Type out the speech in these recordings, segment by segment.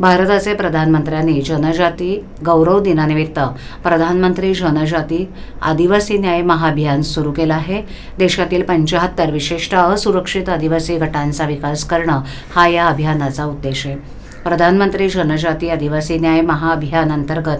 भारताचे प्रधानमंत्र्यांनी जनजाती गौरव दिनानिमित्त प्रधानमंत्री जनजाती आदिवासी न्याय महाअभियान सुरू केलं आहे. देशातील पंचाहत्तर विशिष्ट असुरक्षित आदिवासी गटांचा विकास करणं हा या अभियानाचा उद्देश आहे. प्रधानमंत्री जनजाती आदिवासी न्याय महाअभियान अंतर्गत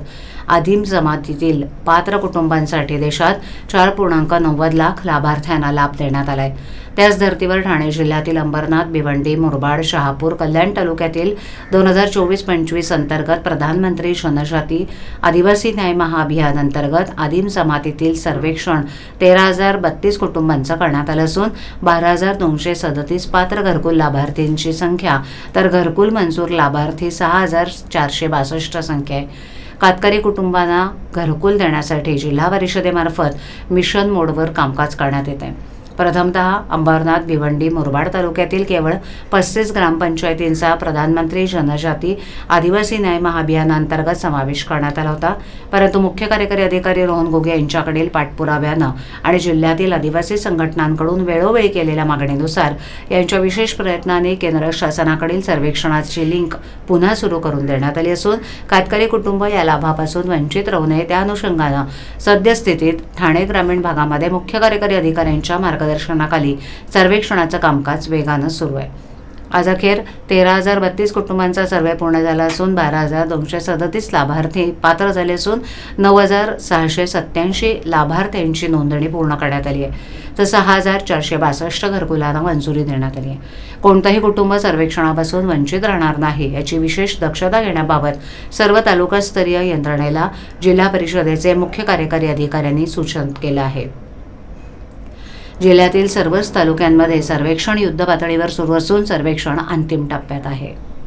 आदिम जमातीतील पात्र कुटुंबांसाठी देशात चार पूर्णांक नव्वद लाख लाभार्थ्यांना लाभ देण्यात आलाय. त्याच धर्तीवर ठाणे जिल्ह्यातील अंबरनाथ भिवंडी मुरबाड शहापूर कल्याण तालुक्यातील दोन हजार चोवीस पंचवीस अंतर्गत प्रधानमंत्री जनजाती आदिवासी न्याय महाअभियान अंतर्गत आदिम जमातीतील सर्वेक्षण तेरा हजार बत्तीस कुटुंबांचं करण्यात आलं असून बारा हजार दोनशे सदतीस पात्र घरकुल लाभार्थींची संख्या तर घरकुल मंजूर लाभार्थी सहा हजार चारशे बासष्ट संख्या आहे. कातकरी कुटुंबांना घरकुल देण्यासाठी जिल्हा परिषदेमार्फत मिशन मोडवर कामकाज करण्यात येत आहे. प्रथमतः अंबरनाथ भिवंडी मुरबाड तालुक्यातील केवळ पस्तीस ग्रामपंचायतींचा प्रधानमंत्री जनजाती आदिवासी न्याय महाअभियानांतर्गत समावेश करण्यात आला होता. परंतु मुख्य कार्यकारी अधिकारी रोहन गोगे यांच्याकडील पाठपुराव्यानं आणि जिल्ह्यातील आदिवासी संघटनांकडून वेळोवेळी केलेल्या मागणीनुसार यांच्या विशेष प्रयत्नाने केंद्र शासनाकडील सर्वेक्षणाची लिंक पुन्हा सुरू करून देण्यात आली असून कातकरी कुटुंब या लाभापासून वंचित राहू नये त्या अनुषंगानं सद्यस्थितीत ठाणे ग्रामीण भागामध्ये मुख्य कार्यकारी अधिकाऱ्यांच्या मार्गदर्शनाखाली सर्वेक्षणाचं कामकाज वेगानं सुरू आहे. आज अखेर तेरा हजार बत्तीस कुटुंबांचा सर्वे पूर्ण झाला असून बारा हजार दोनशे सदतीस लाभार्थी पात्र झाले असून नऊ हजार सहाशे सत्याऐंशी लाभार्थ्यांची नोंदणी पूर्ण करण्यात आली आहे. तर सहा हजार चारशे बासष्ट घरकुलांना मंजुरी देण्यात आली आहे. कोणतंही कुटुंब सर्वेक्षणापासून वंचित राहणार नाही याची विशेष दक्षता घेण्याबाबत सर्व तालुकास्तरीय यंत्रणेला जिल्हा परिषदेचे मुख्य कार्यकारी अधिकाऱ्यांनी सूचन केलं आहे. जिल्ह्यातील सर्वच तालुक्यांमध्ये सर्वेक्षण युद्धपातळीवर सुरू असून सर्वेक्षण अंतिम टप्प्यात आहे.